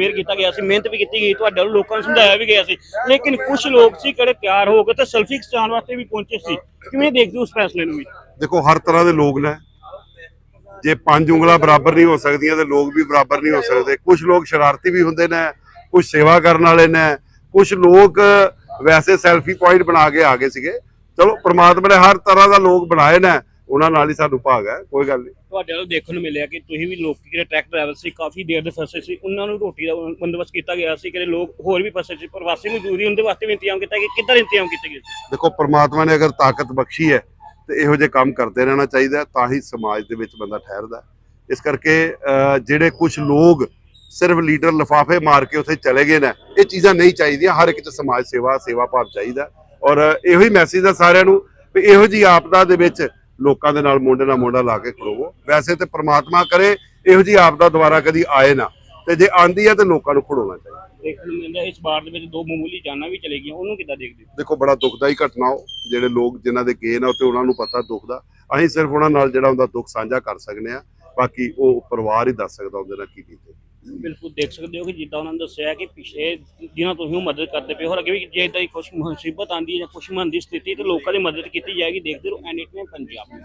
Aware ਕੀਤਾ ਗਿਆ ਸੀ, ਮਿਹਨਤ ਵੀ ਕੀਤੀ ਗਈ, ਤੁਹਾਡੇ ਵੱਲੋਂ ਲੋਕਾਂ ਨੂੰ ਸਮਝਾਇਆ ਵੀ ਗਿਆ ਸੀ। ਲੇਕਿਨ ਕੁਝ ਲੋਕ ਸੀ ਕਿਹੜੇ ਤਿਆਰ ਹੋ ਕੇ ਤੇ ਸੈਲਫੀ ਖਿਚਾਉਣ ਵਾਸਤੇ ਵੀ ਪਹੁੰਚੇ ਸੀ। ਕਿਵੇਂ ਦੇਖਦੇ ਹੋ ਉਸ ਫੈਸਲੇ ਨੂੰ ਵੀ? ਦੇਖੋ, ਹਰ ਤਰ੍ਹਾਂ ਦੇ ਲੋਕ ਨੇ। ਜੇ ਪੰਜ ਉਂਗਲਾਂ ਬਰਾਬਰ ਨਹੀਂ ਹੋ ਸਕਦੀਆਂ ਤੇ ਲੋਕ ਵੀ ਬਰਾਬਰ ਨਹੀਂ ਹੋ ਸਕਦੇ। ਕੁਝ ਲੋਕ ਸ਼ਰਾਰਤੀ ਵੀ ਹੁੰਦੇ ਨੇ ਕੁਝ ਸੇਵਾ ਕਰਨ ਵਾਲੇ ਨੇ ਕੁਝ ਲੋਕ ਵੈਸੇ ਸੈਲਫੀ ਪੁਆਇੰਟ ਬਣਾ ਕੇ ਆ ਗਏ ਸੀਗੇ। ਚਲੋ, ਪ੍ਰਮਾਤਮਾ ਨੇ ਹਰ ਤਰ੍ਹਾਂ ਦਾ ਲੋਕ ਬਣਾਏ ਨੇ। ਉਹਨਾਂ ਨਾਲ ਹੀ ਸਾਨੂੰ ਭਾਗ ਹੈ ਕੋਈ ਗੱਲ ਨਹੀਂ। ਤੁਹਾਡੇ ਵੱਲੋਂ ਦੇਖਣ ਨੂੰ ਮਿਲਿਆ ਕਿ ਤੁਸੀਂ ਵੀ ਲੋਕ ਜਿਹੜੇ ਟਰੱਕ ਡਰਾਈਵਰ ਸੀ ਕਾਫੀ ਦੇਰ ਦੇ ਫਸੇ ਸੀ ਉਹਨਾਂ ਨੂੰ ਰੋਟੀ ਦਾ ਬੰਦੋਬਸਤ ਕੀਤਾ ਗਿਆ ਸੀ ਕਿ ਲੋਕ ਹੋਰ ਵੀ ਫਸੇ ਸੀ ਪ੍ਰਵਾਸੀ ਮਜ਼ਦੂਰੀ ਉਹਦੇ ਵਾਸਤੇ ਵੀ ਇੰਤਜ਼ਾਮ ਕੀਤਾ ਗਿਆ ਕਿੱਦਾਂ ਇੰਤਜ਼ਾਮ ਕੀਤੇ ਗਏ ਦੇਖੋ ਪ੍ਰਮਾਤਮਾ ਨੇ ਅਗਰ ਤਾਕਤ ਬਖਸ਼ੀ ਹੈ ਤੇ ਇਹੋ ਜਿਹੇ ਕੰਮ ਕਰਦੇ ਰਹਿਣਾ ਚਾਹੀਦਾ ਹੈ, ਤਾਂ ਹੀ ਸਮਾਜ ਦੇ ਵਿੱਚ ਬੰਦਾ ਠਹਿਰਦਾ। ਇਸ ਕਰਕੇ ਜਿਹੜੇ ਕੁਝ ਲੋਕ ਸਿਰਫ ਲੀਡਰ ਲਫਾਫੇ ਮਾਰ ਕੇ ਉੱਥੇ ਚਲੇ ਗਏ ਨੇ ਇਹ ਚੀਜ਼ਾਂ ਨਹੀਂ ਚਾਹੀਦੀਆਂ ਹਰ ਇੱਕ ਚ ਸਮਾਜ ਸੇਵਾ ਸੇਵਾ ਭਾਵ ਚਾਹੀਦਾ ਔਰ ਇਹੋ ਹੀ ਮੈਸੇਜ ਹੈ ਸਾਰਿਆਂ ਨੂੰ ਵੀ ਇਹੋ ਜੀ ਆਪਦਾ ਦੇ ਵਿੱਚ ਲੋਕਾਂ ਦੇ ਨਾਲ ਮੋਢੇ ਨਾਲ ਮੋਢਾ ਲਾ ਕੇ ਖੜੋਵੋ। ਵੈਸੇ ਤੇ ਪ੍ਰਮਾਤਮਾ ਕਰੇ ਇਹੋ ਜੀ ਆਪਦਾ ਦੁਬਾਰਾ ਕਦੀ ਆਏ ਨਾ। ਤੇ ਜੇ ਆਂਦੀ ਹੈ ਤੇ ਲੋਕਾਂ ਨੂੰ ਖੜੋਣਾ ਚਾਹੀਦਾ। ਦੇਖਣ ਨੂੰ ਮਿਲਦਾ ਇਸ ਵਾਰ ਦੇ ਵਿੱਚ ਦੋ ਮਾਮੂਲੀ ਜਾਨਾਂ ਵੀ ਚਲੇ ਗਈਆਂ ਉਹਨੂੰ ਕਿੱਦਾਂ ਦੇਖਦੇ ਹੋ? ਦੇਖੋ ਬੜਾ ਦੁਖਦਾਈ ਘਟਨਾ ਉਹ ਜਿਹੜੇ ਲੋਕ ਜਿਨ੍ਹਾਂ ਦੇ ਗਏ ਨੇ ਤੇ ਉਹਨਾਂ ਨੂੰ ਪਤਾ ਦੁੱਖ ਦਾ। ਅਸੀਂ ਸਿਰਫ ਉਹਨਾਂ ਨਾਲ ਜਿਹੜਾ ਹੁੰਦਾ ਦੁੱਖ ਸਾਂਝਾ ਕਰ ਸਕਦੇ ਆ ਬਾਕੀ ਉਹ ਪਰਿਵਾਰ ਹੀ ਦੱਸ ਸਕਦਾ ਉਹਦੇ ਨਾਲ ਕੀ ਬੀਤੇ। ਬਿਲਕੁਲ ਦੇਖ ਸਕਦੇ ਹੋ ਕਿ ਜਿੱਦਾਂ ਉਹਨਾਂ ਨੇ ਦੱਸਿਆ ਕਿ ਪਿਛਲੇ ਦਿਨਾਂ ਤੁਸੀਂ ਉਹ ਮਦਦ ਕਰਦੇ ਪਏ। ਹੋ ਹੋਰ ਅੱਗੇ ਵੀ ਜੇ ਇਦਾਂ ਦੀ ਕੁਛ ਮੁਸੀਬਤ ਆਂਦੀ ਹੈ ਜਾਂ ਕੁਛ ਮਨ ਦੀ ਸਥਿਤੀ ਤੇ ਲੋਕਾਂ ਦੀ ਮਦਦ ਕੀਤੀ ਜਾਏਗੀ। ਦੇਖਦੇ ਰਹੋ ਐਨਡੀਟੀ ਪੰਜਾਬ।